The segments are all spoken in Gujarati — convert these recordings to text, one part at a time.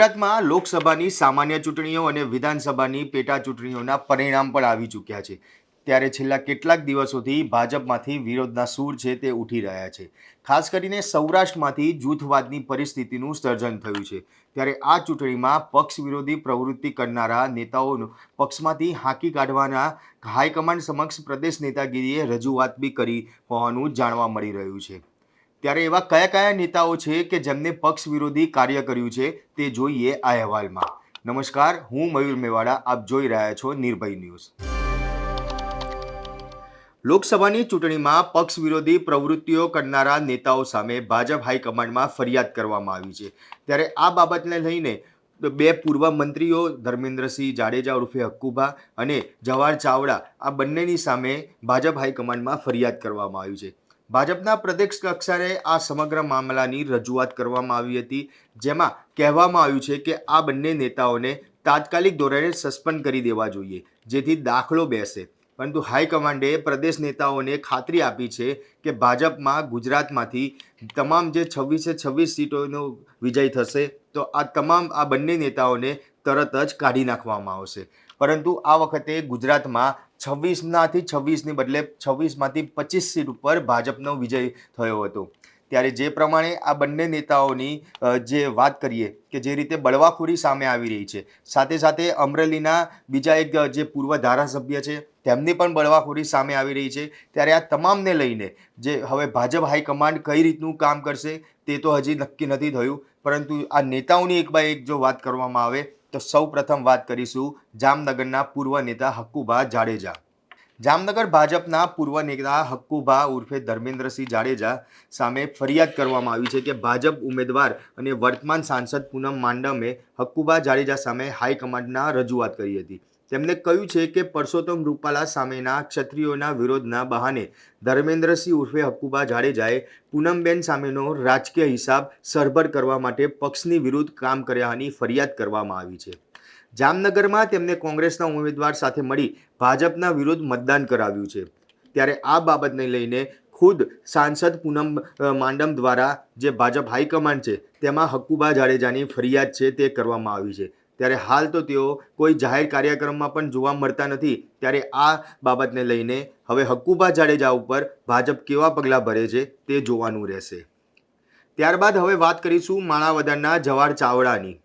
ગુજરાતમાં લોકસભાની સામાન્ય ચૂંટણીઓ અને વિધાનસભાની પેટા ચૂંટણીઓના પરિણામ પણ આવી ચૂક્યા છે. ત્યારે છેલ્લા કેટલાક દિવસોથી ભાજપમાંથી વિરોધના સૂર છે તે ઉઠી રહ્યા છે. ખાસ કરીને સૌરાષ્ટ્રમાંથી જૂથવાદની પરિસ્થિતિનું સર્જન થયું છે. ત્યારે આ ચૂંટણીમાં પક્ષ વિરોધી પ્રવૃત્તિ કરનારા નેતાઓનું પક્ષમાંથી હાંકી કાઢવાના હાઈકમાન્ડ સમક્ષ પ્રદેશ નેતાગીરીએ રજૂઆત બી કરી હોવાનું જાણવા મળી રહ્યું છે. ત્યારે એવા કયા કયા નેતાઓ છે કે જેમને પક્ષ વિરોધી કાર્ય કર્યું છે તે જોઈએ આ અહેવાલમાં. નમસ્કાર, હું મયુર મેવાડા, આપ જોઈ રહ્યા છો નિર્ભય ન્યૂઝ. લોકસભાની ચૂંટણીમાં પક્ષ વિરોધી પ્રવૃત્તિઓ કરનારા નેતાઓ સામે ભાજપ હાઈકમાન્ડમાં ફરિયાદ કરવામાં આવી છે. ત્યારે આ બાબતને લઈને બે પૂર્વ મંત્રીઓ ધર્મેન્દ્રસિંહ જાડેજા ઉર્ફે હક્કુભા અને જવાહર ચાવડા આ બંનેની સામે ભાજપ હાઈકમાન્ડમાં ફરિયાદ કરવામાં આવી છે. ભાજપના પ્રદેશ કક્ષાએ આ સમગ્ર મામલાની રજૂઆત કરવામાં આવી હતી, જેમાં કહેવામાં આવ્યું છે કે આ બંને નેતાઓને તાત્કાલિક ધોરણે સસ્પેન્ડ કરી દેવા જોઈએ, જેથી દાખલો બેસે. પરંતુ હાઈકમાન્ડે પ્રદેશ નેતાઓને ખાતરી આપી છે કે ભાજપમાં ગુજરાતમાંથી તમામ જે છવ્વીસે છવ્વીસ સીટોનો વિજય થશે, તો આ તમામ આ બંને નેતાઓને તરત જ કાઢી નાખવામાં આવશે. પરંતુ આ વખતે ગુજરાતમાં છવ્વીસનાથી છવ્વીસની બદલે છવ્વીસમાંથી પચીસ સીટ ઉપર ભાજપનો વિજય થયો હતો. ત્યારે જે પ્રમાણે આ બંને નેતાઓની જે વાત કરીએ કે જે રીતે બળવાખોરી સામે આવી રહી છે, સાથે સાથે અમરેલીના બીજા એક જે પૂર્વ ધારાસભ્ય છે, તેમની પણ બળવાખોરી સામે આવી રહી છે. ત્યારે આ તમામને લઈને જે હવે ભાજપ હાઈકમાન્ડ કઈ રીતનું કામ કરશે તે તો હજી નક્કી નથી થયું. પરંતુ આ નેતાઓની એક બાય એક જો વાત કરવામાં આવે તો સૌ પ્રથમ વાત કરીશું જામનગરના પૂર્વ નેતા હક્કુભા જાડેજા. જામનગર ભાજપના પૂર્વ નેતા હક્કુભા ઉર્ફે ધર્મેન્દ્રસિંહ જાડેજા સામે ફરિયાદ કરવામાં આવી છે કે ભાજપ ઉમેદવાર અને વર્તમાન સાંસદ પૂનમ માંડમે હક્કુભા જાડેજા સામે હાઈકમાન્ડના રજૂઆત કરી હતી. તેમણે કહ્યું છે કે પરસોત્તમ રૂપાલા સામેના ક્ષત્રિયોના વિરોધના બહાને ધર્મેન્દ્રસિંહ ઉર્ફે હક્કુબા જાડેજાએ પૂનમબેન સામેનો રાજકીય હિસાબ સરભર કરવા માટે પક્ષની વિરુદ્ધ કામ કર્યાની ફરિયાદ કરવામાં આવી છે. જામનગરમાં તેમને કોંગ્રેસના ઉમેદવાર સાથે મળી ભાજપના વિરુદ્ધ મતદાન કરાવ્યું છે. ત્યારે આ બાબતને લઈને ખુદ સાંસદ પૂનમ માંડમ દ્વારા જે ભાજપ હાઈકમાન્ડ છે, તેમાં હક્કુબા જાડેજાની ફરિયાદ છે તે કરવામાં આવી છે. ત્યારે હાલ તો તેઓ કોઈ જાહેર કાર્યક્રમમાં પણ જોવા મળતા નથી. ત્યારે આ બાબતને લઈને હવે હક્કુભા જાડેજા ઉપર ભાજપ કેવા પગલાં ભરે છે તે જોવાનું રહેશે. ત્યારબાદ હવે વાત કરીશું માણાવદરના જવાહર ચાવડાની.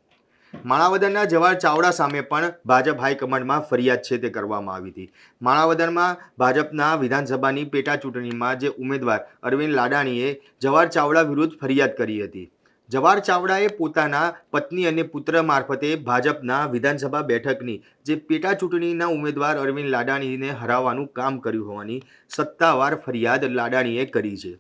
માણાવદરના જવાહર ચાવડા સામે પણ ભાજપ હાઈકમાન્ડમાં ફરિયાદ છે તે કરવામાં આવી હતી. માણાવદરમાં ભાજપના વિધાનસભાની પેટા ચૂંટણીમાં જે ઉમેદવાર અરવિંદ લાડાણીએ જવાહર ચાવડા વિરુદ્ધ ફરિયાદ કરી હતી. જવાહર ચાવડાએ પોતાના પત્ની અને પુત્ર મારફતે ભાજપના વિધાનસભા બેઠકની, જે પેટા ચૂંટણીના ઉમેદવાર અરવિંદ લાડાણીને હરાવવાનું કામ કર્યું હોવાની સત્તાવાર ફરિયાદ લાડાણીએ કરી છે.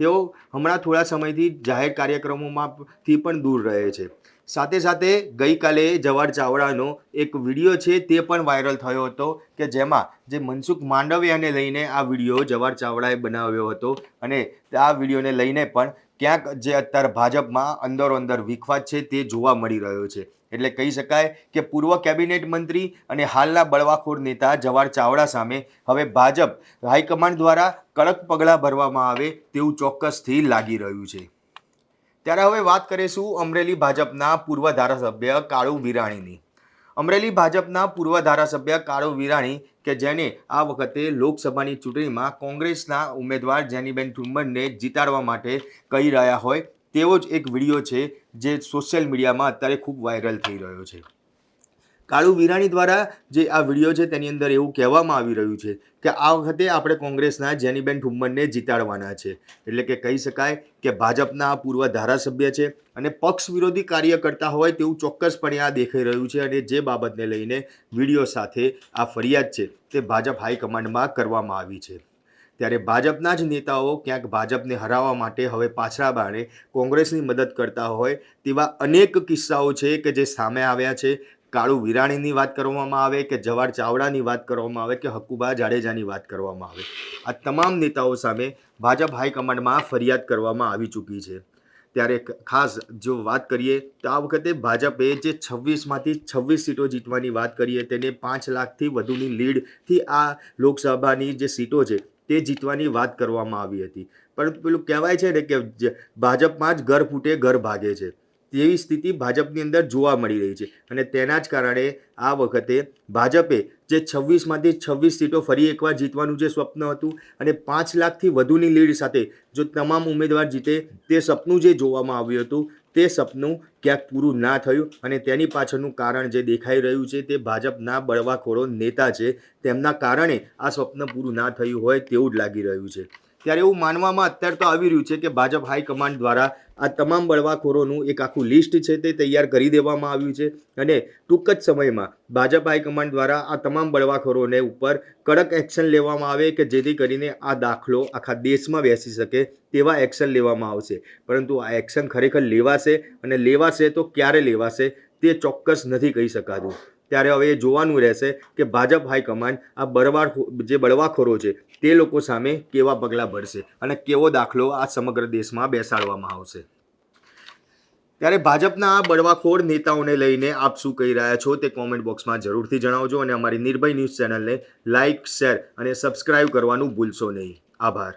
તેઓ હમણાં થોડા સમયથી જાહેર કાર્યક્રમોમાંથી પણ દૂર રહે છે. સાથે સાથે ગઈકાલે જવાહર ચાવડાનો એક વીડિયો છે તે પણ વાયરલ થયો હતો કે જેમાં જે મનસુખ માંડવિયાને લઈને આ વીડિયો જવાહર ચાવડાએ બનાવ્યો હતો. અને આ વિડીયોને લઈને પણ ક્યાંક જે અત્યારે ભાજપમાં અંદરો અંદર વિખવાદ છે તે જોવા મળી રહ્યો છે. એટલે કહી શકાય કે પૂર્વ કેબિનેટ મંત્રી અને હાલના બળવાખોર નેતા જવાહર ચાવડા સામે હવે ભાજપ હાઈકમાન્ડ દ્વારા કડક પગલાં ભરવામાં આવે તેવું ચોક્કસથી લાગી રહ્યું છે. ત્યારે હવે વાત કરીશું અમરેલી ભાજપના પૂર્વ ધારાસભ્ય કાળુ વિરાણીની. અમરેલી ભાજપના પૂર્વ ધારાસભ્ય કાળુ વિરાણી કે જેને આ વખતે લોકસભાની ચૂંટણીમાં કોંગ્રેસના ઉમેદવાર જેનીબેન ઠુમ્મરને જીતાડવા માટે કહી રહ્યા હોય તેવો જ એક વીડિયો છે જે સોશિયલ મીડિયામાં અત્યારે ખૂબ વાયરલ થઈ રહ્યો છે. કાળુ વિરાણી દ્વારા જે આ વીડિયો છે તેની અંદર એવું કહેવામાં આવી રહ્યું છે કે આ વખતે આપણે કોંગ્રેસના જેનીબેન ઠુમ્મરને જીતાડવાના છે. એટલે કે કહી શકાય કે ભાજપના આ પૂર્વ ધારાસભ્ય છે અને પક્ષ વિરોધી કાર્ય કરતા હોય તેવું ચોક્કસપણે આ દેખાઈ રહ્યું છે અને જે બાબતને લઈને વીડિયો સાથે આ ફરિયાદ છે તે ભાજપ હાઈકમાન્ડમાં કરવામાં આવી છે. ત્યારે ભાજપના જ નેતાઓ ક્યાંક ભાજપને હરાવવા માટે હવે પાછળા બાણે કોંગ્રેસની મદદ કરતા હોય તેવા અનેક કિસ્સાઓ છે કે જે સામે આવ્યા છે. કાળુ વિરાણીની વાત કરવામાં આવે કે જવાહર ચાવડાની વાત કરવામાં આવે કે હક્કુબા જાડેજાની વાત કરવામાં આવે? આ તમામ નેતાઓ સામે ભાજપ હાઈકમાન્ડમાં ફરિયાદ કરવામાં આવી ચૂકી છે. ત્યારે ખાસ જો વાત કરીએ તો આ વખતે ભાજપે જે છવ્વીસમાંથી છવ્વીસ સીટો જીતવાની વાત કરીએ તેને પાંચ લાખથી વધુની લીડથી આ લોકસભાની જે સીટો છે તે જીતવાની વાત કરવામાં આવી હતી. પરંતુ પેલું કહેવાય છે ને કે ભાજપમાં જ ઘર ફૂટે, ઘર ભાગે છે. તેવી સ્થિતિ ભાજપની અંદર જોવા મળી રહી છે. અને તેના જ કારણે આ વખતે ભાજપે જે છવ્વીસમાંથી છવ્વીસ સીટો ફરી એકવાર જીતવાનું જે સ્વપ્ન હતું અને પાંચ લાખથી વધુની લીડ સાથે જો તમામ ઉમેદવાર જીતે તે સપનું જે જોવામાં આવ્યું હતું, તે સપનું ક્યાંક પૂરું ના થયું અને તેની પાછળનું કારણ જે દેખાઈ રહ્યું છે તે ભાજપના બળવાખોરો નેતા છે, તેમના કારણે આ સ્વપ્ન પૂરું ના થયું હોય તેવું જ લાગી રહ્યું છે. ત્યારે એવું માનવામાં અત્યારે તો આવી રહ્યું છે કે ભાજપ હાઈકમાન્ડ દ્વારા આ તમામ બળવાખોરોનું એક આખું લિસ્ટ છે તે તૈયાર કરી દેવામાં આવ્યું છે અને ટૂંક જ સમયમાં ભાજપ હાઈકમાન્ડ દ્વારા આ તમામ બળવાખોરોને ઉપર કડક એક્શન લેવામાં આવે કે જેથી કરીને આ દાખલો આખા દેશમાં બેસી શકે તેવા એક્શન લેવામાં આવશે. પરંતુ આ એક્શન ખરેખર લેવાશે અને લેવાશે તો ક્યારે લેવાશે તે ચોક્કસ નથી કહી શકાતું. ત્યારે હવે એ જોવાનું રહેશે કે ભાજપ હાઈકમાન્ડ આ બળવા જે બળવાખોરો છે તે લોકો સામે કેવા પગલાં ભરશે અને કેવો દાખલો આ સમગ્ર દેશમાં બેસાડવામાં આવશે. ત્યારે ભાજપના આ બળવાખોર નેતાઓને લઈને આપ શું કહી રહ્યા છો તે કોમેન્ટ બોક્સમાં જરૂરથી જણાવજો અને અમારી નિર્ભય ન્યૂઝ ચેનલને લાઇક શેર અને સબસ્ક્રાઇબ કરવાનું ભૂલશો નહીં. આભાર.